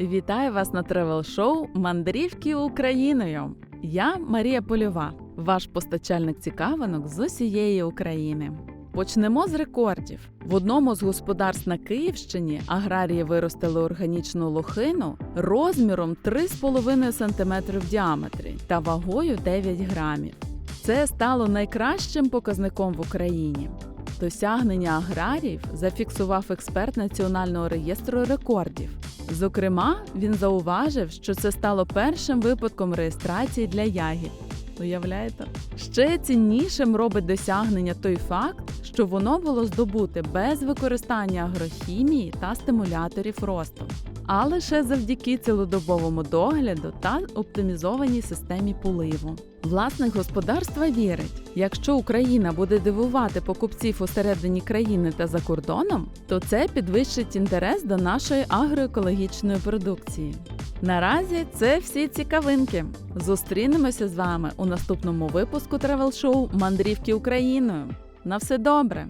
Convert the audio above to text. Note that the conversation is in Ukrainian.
Вітаю вас на тревел-шоу Мандрівки Україною. Я Марія Польова, ваш постачальник цікавинок з усієї України. Почнемо з рекордів. В одному з господарств на Київщині аграрії виростили органічну лохину розміром 3,5 см в діаметрі та вагою 9 грамів. Це стало найкращим показником в Україні. Досягнення аграріїв зафіксував експерт Національного реєстру рекордів. Зокрема, він зауважив, що це стало першим випадком реєстрації для ягід. Уявляєте? Ще ціннішим робить досягнення той факт, що воно було здобуте без використання агрохімії та стимуляторів росту, а лише завдяки цілодобовому догляду та оптимізованій системі поливу. Власник господарства вірить, якщо Україна буде дивувати покупців усередині країни та за кордоном, то це підвищить інтерес до нашої агроекологічної продукції. Наразі це всі цікавинки. Зустрінемося з вами у наступному випуску тревел-шоу Мандрівки Україною. На все добре!